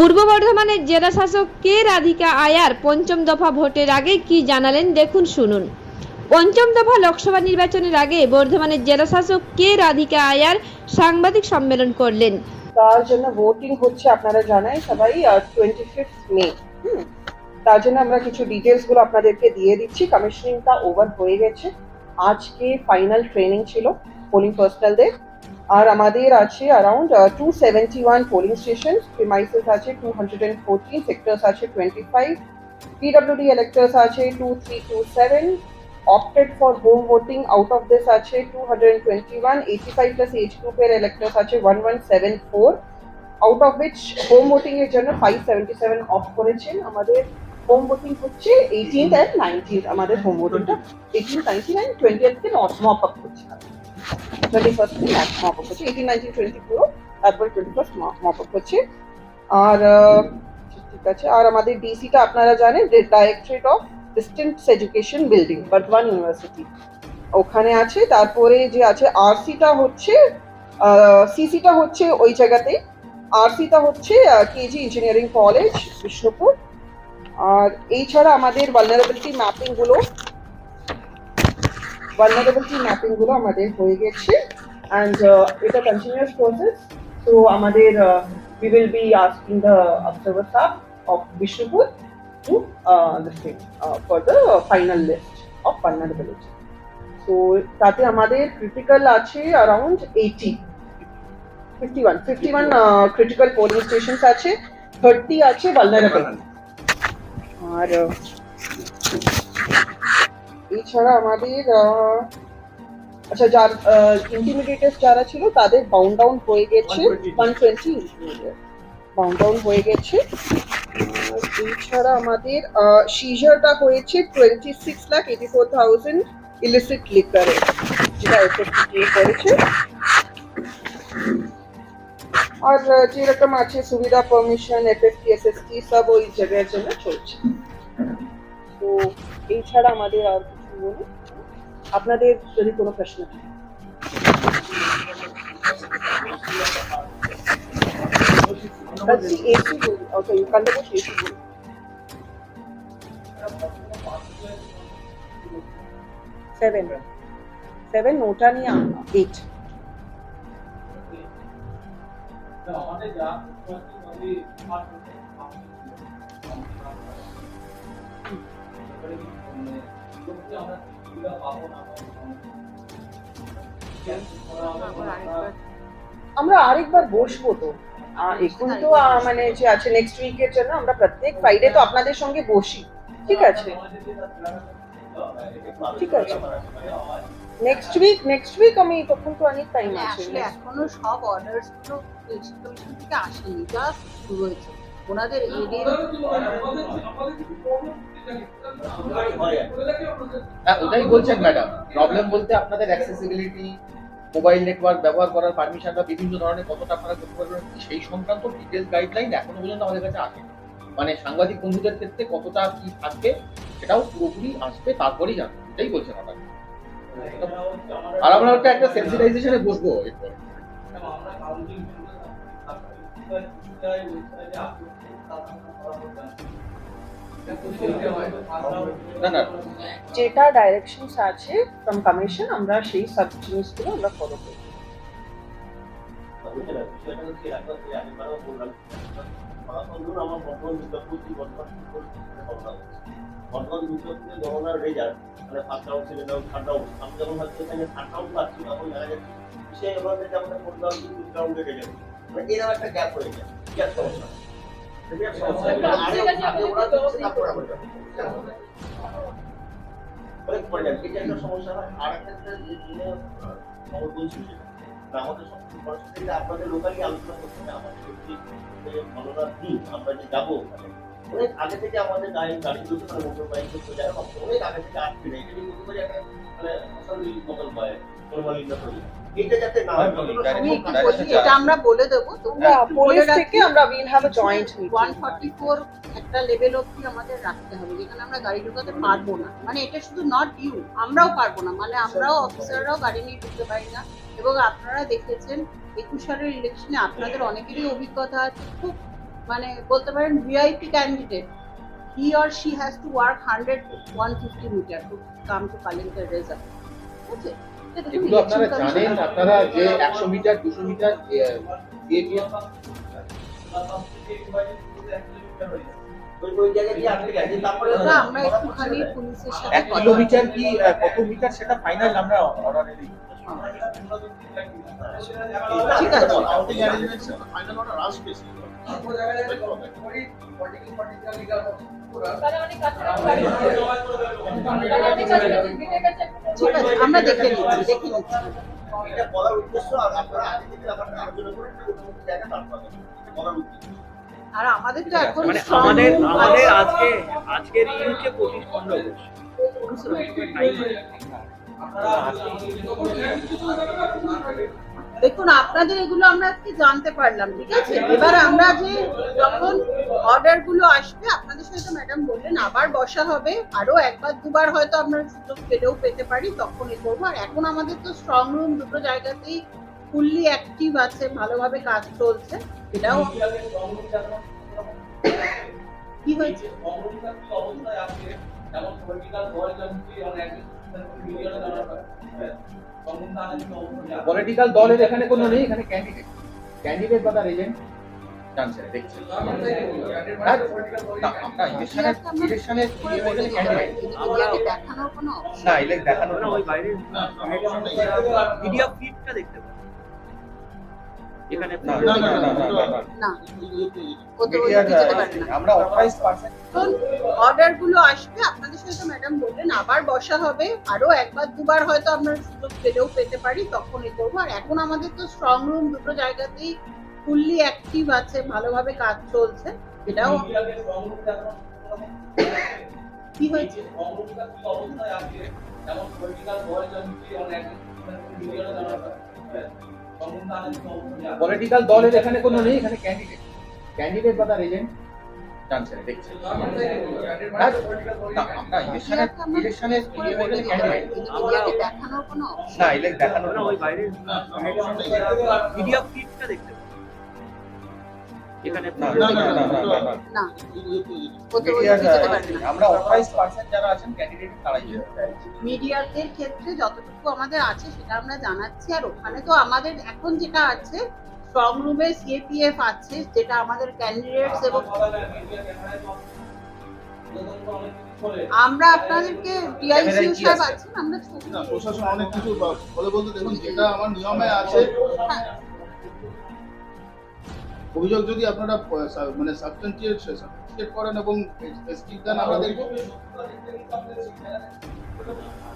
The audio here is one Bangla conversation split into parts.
পূর্ব বর্ধমানের জেলা শাসক কে রাধিকা আয়ার পঞ্চম দফা ভোটের আগে কি জানালেন দেখুন শুনুন। পঞ্চম দফা লোকসভা নির্বাচনের আগে বর্ধমানের জেলা শাসক কে রাধিকা আয়ার সাংবাদিক সম্মেলন করলেন। তার জন্য ভোটিং হচ্ছে আপনারা জানাই সবাই টোয়েন্টি ফিফথ মে তার জন্য আমরা কিছু ডিটেলসগুলো আপনাদেরকে দিয়ে দিচ্ছি। কমিশনিংটা ওভার হয়ে গেছে। আজকে ফাইনাল ট্রেনিং ছিল পোলিং পার্সোনালদের আর আমাদের আছে around two seventy one polling station premises আছে two hundred and fourteen sectors আছে টোয়েন্টি ফাইভ পিডব্লিউডি ইলেক্টর্স আছে two three two seven opted for home voting, out of this আছে 221 85 plus age group এর electors আছে 1174 out of which home voting এর জন্য 577 অফ করেছেন আমাদের হোম ভোটিং হচ্ছে 18th and 19th আমাদের হোম ভোটিংটা 18th 19th and 20th কে মপ আপ করছে 21st কে মপ আপ করছে 18 19 20 পুরো তারপরে 21st মপ আপ করছে আর ঠিক আছে, আর আমাদের ডিসিটা আপনারা জানেন অফ এডুকেশন বিল্ডিং ইউনিভার্সিটি ওখানে আছে, তারপরে যে আছে আরসিটা হচ্ছে সিসিটা হচ্ছে ওই জায়গাতে। আরসিটা হচ্ছে কেজি ইঞ্জিনিয়ারিং কলেজ বিষ্ণুপুর। আর এই ছাড়া আমাদের ভালনারেবিলিটি ম্যাপিং গুলো ভালনারেবিলিটি ম্যাপিংগুলো আমাদের হয়ে গেছে অ্যান্ড এটা কন্টিনিউয়াস প্রসেস তো আমাদের we will be asking the observer sub of Bishnupur to uh, this thing uh, for the final list of vulnerability. So তাতে আমাদের ক্রিটিক্যাল আছে around eighty fifty one fifty one critical polling stations আছে থার্টি আছে ভালনারেবল আর uh, এছাড়া আমাদের আচ্ছা যার ইন্টিমিডিয়েটার্স যারা ছিল তাদের বাউন্ড ডাউন হয়ে গেছে। ওয়ান টোয়েন্টি বাউন্ড ডাউন হয়ে গেছে। এছাড়া আমাদের সিজারটা হয়েছে twenty six lakh eighty four thousand illicit লিকারে যেটা এফেক্ট প্লে করেছে। আর যেরকম আছে সুবিধা পারমিশন এফএসটি এসএসটি সব ওই জায়গার জন্য চলছে। তো এই ছাড়া আমাদের আর কিছু বলুন আপনাদের যদি কোনো প্রশ্ন থাকে। বলছি এসি বলি। ওকে কালকে বসে এসি বলি। সেভেন সেভেন ওটা নিয়ে এইট আমাদের যা মানে আমরা আরেকবার বসবো তো। এখন তো মানে যে আছে নেক্সট উইকের জন্য আমরা প্রত্যেক ফ্রাইডে তো আপনাদের সঙ্গে বসি। ঠিক আছে? ঠিক আছে। নেক্সট উইক নেক্সট উইক আমি তখন তো অনেক টাইম মানে আছে। এখনও সব অর্ডারসগুলো ইলেকশন কমিশন থেকে আসেনি জাস্ট শুরু হয়েছে। ওনাদের এরিয়া হ্যাঁ ওটাই বলছেন ম্যাডাম প্রবলেম বলতে আপনাদের অ্যাক্সেসিবিলিটি মোবাইল নেটওয়ার্ক ব্যবহার করার পারমিশন বা বিভিন্ন ধরনের কতটা আপনারা করতে পারবেন সেই সংক্রান্ত ডিটেলস গাইডলাইন এখনও পর্যন্ত আমাদের কাছে আসেনি। মানে সাংবাদিক বন্ধুদের ক্ষেত্রে কতটা কি থাকবে, সেটাও পুরোপুরি আসবে, তারপরেই জানব। এটাই বলছেন আপনারা আর আমরা একটা একটা সেন্সিটাইজেশনে বসবো এরপর। আমরা না না। যেটা ডাইরেকশনস আছে ফ্রম কমিশন আমরা সেই সব জিনিসগুলো আমরা ফলো করি। বর্তমান দুর্গাপুর বর্তমান রেজাল্ট মানে first round second round third round আমি যখন হচ্ছে এখানে থার্ড রাউন্ড পাচ্ছি তখন দেখা যাচ্ছে সে এবার আমাদের ফোর্থ রাউন্ড ফিফথ রাউন্ডে রেজাল্ট মানে এরকম একটা গ্যাপ হয়ে যায়। গ্যাপ সমস্যা বিরাট সমস্যা। হয় আর আলোচনা করতে হবে আমরা যে যাব অনেক আগে থেকে আমাদের গাড়ি যায় অনেক আগে থেকে আসছে না এটা কিন্তু একটা মানে অস্বাভাবিক মতন হয় এটা যাতে না হয়। আমি একটু বলি এটা আমরা বলে দেবো আমরা পুলিশ থেকে আমরা will have a joint meeting forty four একটা লেভেল অব্দি আমাদের রাখতে হবে যেখানে আমরা গাড়ি ঢোকাতে পারব না। মানে এটা শুধু নট ইউ আমরাও পারব না। মানে আমরাও অফিসাররাও গাড়ি নিয়ে ঢুকতে পারি না। এবং আপনারা দেখেছেন একুশ সালের ইলেকশনে আপনাদের অনেকেরই অভিজ্ঞতা আছে। খুব মানে বলতে পারেন VIP candidate he or she has to walk hundred one fifty meter to come to কালিঙ্কার result ঠিক আছে এগুলো আপনারা জানেন আপনারা যে একশো মিটার দুশো মিটার এক কিলোমিটার কি কত মিটার সেটা ফাইনাল আমরা অর্ডারে দিই। ঠিক আছে। ফাইনাল অর্ডার আসবে ঠিক আছে আমরা দেখে নিচ্ছি দেখে নিচ্ছি। এটা বলার উদ্দেশ্য আর আমাদের তো এখন মানে আমাদের আমাদের আছে। আজকে আজকের এই হচ্ছে পঁচিশ পনেরো দেখুন, আপনাদের এগুলো আমরা আজকে জানতে পারলাম, ঠিক আছে? এবার আমরা যে যখন অর্ডারগুলো আসবে, আপনাদের সাথে ম্যাডাম বললেন, আবার বসা হবে। আরও একবার, দুবার হয়তো আমরা সুযোগ পেলেও পেতে পারি, তখন এ করব। আর এখন আমাদের তো স্ট্রং রুম দুটো জায়গাতেই ফুললি অ্যাক্টিভ আছে, ভালোভাবে কাজ চলছে। এটাও কি হয়েছে? পলিটিক্যাল দলের এখানে কোনো নেই এখানে ক্যান্ডিডেট ক্যান্ডিডেট বা তার এজেন্ট জানছে দেখছে। না, ক্যান্ডিডেট না ইলেক্ট দেখানো ওই বাইরে মিডিয়া ফিডটা দেখতে পারবে না আমরা অথরাইজ পার্সন অর্ডারগুলো আসবে আপনাদের সাথে ম্যাডাম বললেন আবার বসা হবে। আরও একবার দুবার হয়তো আমরা সুযোগ পেলেও পেতে পারি তখন এ করব। আর এখন আমাদের তো স্ট্রং রুম দুটো জায়গাতেই ফুললি অ্যাক্টিভ আছে ভালোভাবে কাজ চলছে। এটাও কি হয়েছে? পলিটিক্যাল দলের এখানে কোনো নেই এখানে ক্যান্ডিডেট ক্যান্ডিডেট বা তার এজেন্ট জানছে দেখছে না, না, আমরা ইলেকশনের ইলেকশনের ক্যান্ডিডেট এদিকে দেখানোর কোনো না ইলেক্ট দেখানো না ওই বাইরে মিডিয়া ফিডটা দেখতে পারবে না। আমরা অথরাইজ পার্সন যারা আছেন ক্যান্ডিডেট তারাই মিডিয়াদের ক্ষেত্রে যতটুকু আমাদের আছে সেটা আমরা জানাচ্ছি। আর ওখানে তো আমাদের এখন যেটা আছে স্ট্রং রুমে সিএপিএফ আছে যেটা আমাদের ক্যান্ডিডেটস এবং আমরা আপনাদেরকে ডিআইসিউ সাহেব আছেন আমরা প্রশাসন অনেক কিছু বলে বলতে দেখুন যেটা আমার নিয়মে আছে হ্যাঁ, অভিযোগ যদি আপনারা মানে সাবস্টেন্টিয়েট সাবস্টেন্টিয়েট করেন এবং স্টিক দেন আমরা দেখব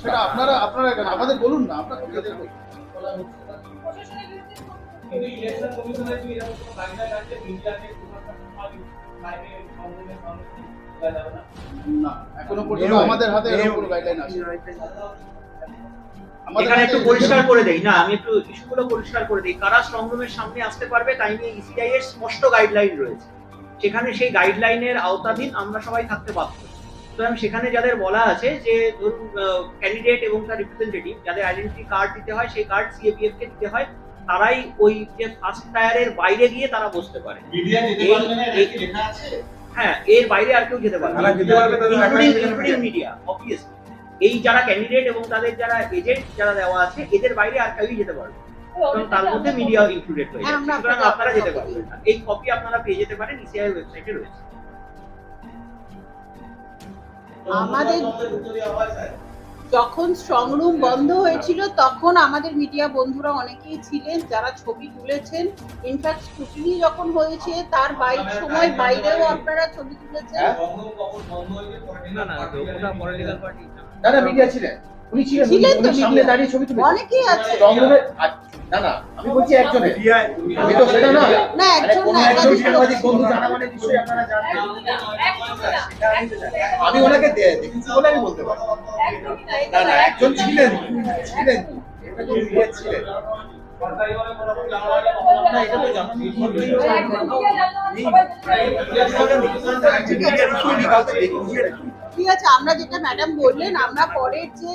সেটা আপনারা আপনারা কেন? আমাদের বলুন না যাবে না এখনও পর্যন্ত আমাদের হাতে এরকম কোনো গাইডলাইন আছে এখানে একটু পরিষ্কার করে দেই। না আমি একটু ইস্যুগুলো পরিষ্কার করে দিই। কারা স্ট্রং রুমের সামনে আসতে পারবে তাই নিয়ে ইসিআই এর স্পষ্ট গাইডলাইন রয়েছে। সেখানে সেই গাইডলাইনের আওতাধীন আমরা সবাই থাকতে বাধ্য। সুতরাং সেখানে যাদের বলা আছে যে ধরুন ক্যান্ডিডেট এবং তার রিপ্রেজেন্টেটিভ যাদের আইডেন্টি কার্ড দিতে হয় সেই কার্ড সিএপিএফ কে দিতে হয় তারাই ওই যে ফার্স্ট টায়ারের বাইরে গিয়ে তারা বসতে পারে। মিডিয়া যেতে এই- পারবে না এটা এই- কি লেখা আছে? হ্যাঁ এর বাইরে আর কেউ যেতে পারবে পারবে ইনক্লুডিং মিডিয়া অবভিয়াসলি এই যারা ক্যান্ডিডেট এবং তাদের যারা এজেন্ট যারা দেওয়া আছে এদের বাইরে আর কেউই যেতে পারবে না। কারণ তার মধ্যে মিডিয়া ইনক্লুডেড হয়ে হ্যাঁ, আমরা সুতরাং আপনারা যেতে পারবেন এই কপি আপনারা পেয়ে যেতে পারেন ইসিআই ওয়েবসাইটে রয়েছে। আমাদের হয় যখন স্ট্রং রুম বন্ধ হয়েছিল তখন আমাদের মিডিয়া বন্ধুরা অনেকেই ছিলেন যারা ছবি তুলেছেন। ইনফ্যাক্ট স্কুটিনি যখন হয়েছে তার বাইক সময় বাইরেও আপনারা ছবি তুলেছেন। হ্যাঁ? না না ওটা পলিটিক্যাল পার্টি না না মিডিয়া ছিলেন উনি ছিলেন ছিলেন তো সামনে দাঁড়িয়ে ছবি তুলেছেন অনেকেই আছে স্ট্রং না না আমি বলছি একজনের আমি তো সেটা না না একজন না একজন সাংবাদিক বন্ধু জানা মানে নিশ্চয়ই আপনারা জানেন আমি ওনাকে দেখেছি বলে আমি বলতে পারব না না একজন ছিলেন ছিলেন ঠিক আছে আমরা যেটা ম্যাডাম বললেন আমরা পরের যে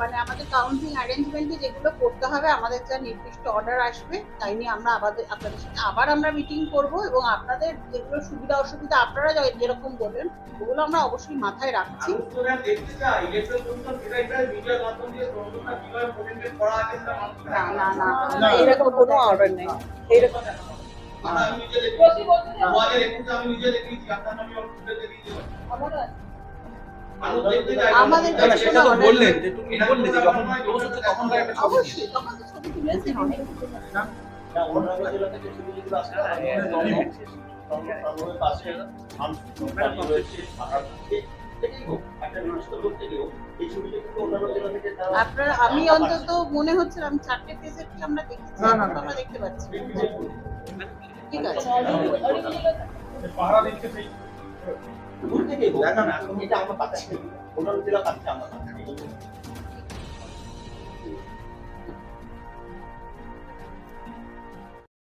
মানে আমাদের কাউন্টিং অ্যারেঞ্জমেন্টে যেগুলো করতে হবে আমাদের যা নির্দিষ্ট অর্ডার আসবে তাই নিয়ে আমরা আমাদের আপনাদের সাথে আবার আমরা মিটিং করব এবং আপনাদের যেগুলো সুবিধা অসুবিধা আপনারা যেরকম বললেন ওগুলো আমরা অবশ্যই মাথায় রাখছি। না না এরকম কোনো অর্ডার নেই এরকম আমি নিজে দেখেছি দু হাজার একুশে আমি নিজে দেখিয়েছি আপনার আমি ওর ফুটেজ দেখিয়েছিলাম মানুষ দেখতে চাই আমাদের না, না, কাছে সেটা তো বললেন যে তুমি বললে যে যখন ক্লোজ হচ্ছে তখন একটা ছবি অবশ্যই তখন ছবি তুলেছেন অনেক না অন্যান্য জেলা থেকে ছবি যেগুলো আসছে আমাদের পাশে আমসুর পানি রয়েছে, পাহাড় রয়েছে, যেটাই হোক, একটা নির্দিষ্ট লোক থেকেও এই ছবিটা কিন্তু অন্যান্য জেলা থেকে তারা- আপনার আমি অন্তত মনে হচ্ছে আমি চারটে পেজের কি আমরা দেখেছি না, না, না। আমরা দেখতে পাচ্ছি। ঠিক আছে। পাহারা দিচ্ছে সেই দূর না, না, এটা আমরা পাচ্ছি না। অন্যান্য জেলা পাচ্ছে, আমরা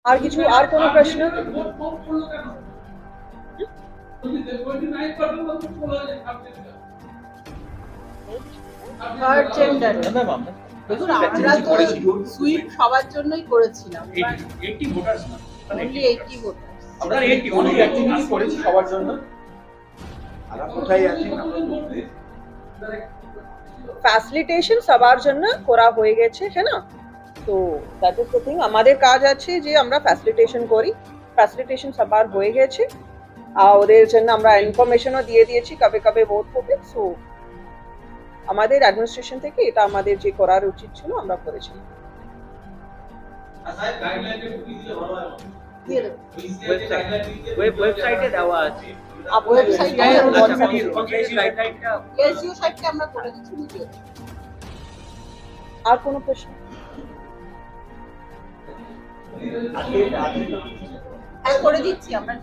আর কিছু আর কোনো প্রশ্ন? জেন্ডার দেখুন আমরা তো সুইপ সবার জন্যই করেছিলাম এইটি ভোটার্স না। অনলি এইটি ভোটার আমরা এইটি অনলি অ্যাক্টিভিটি করেছি সবার জন্য। ফ্যাসিলিটেশন সবার জন্য করা হয়ে গেছে হ্যাঁ না? তো দ্যাট ইজ দ্য থিং আমাদের কাজ আছে যে আমরা ফ্যাসিলিটেশন করি। ফ্যাসিলিটেশন সবার হয়ে গেছে। আর ওদের জন্য আমরা ইনফরমেশনও দিয়ে দিয়েছি কবে কবে ভোট হবে সো আমাদের অ্যাডমিনিস্ট্রেশন থেকে এটা আমাদের যে করার উচিত ছিল আমরা করেছি। হয় দিয়ে ওয়েবসাইটে দেওয়া আছে ওয়েবসাইটে গাইডলাইনটা এসইউ আমরা করে দিচ্ছি দিয়ে আর কোনো প্রশ্ন? হ্যাঁ করে দিচ্ছি আমরা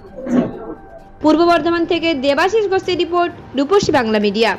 পূর্ব বর্ধমান থেকে দেবাশিস গোস্তের রিপোর্ট রূপসী বাংলা মিডিয়া।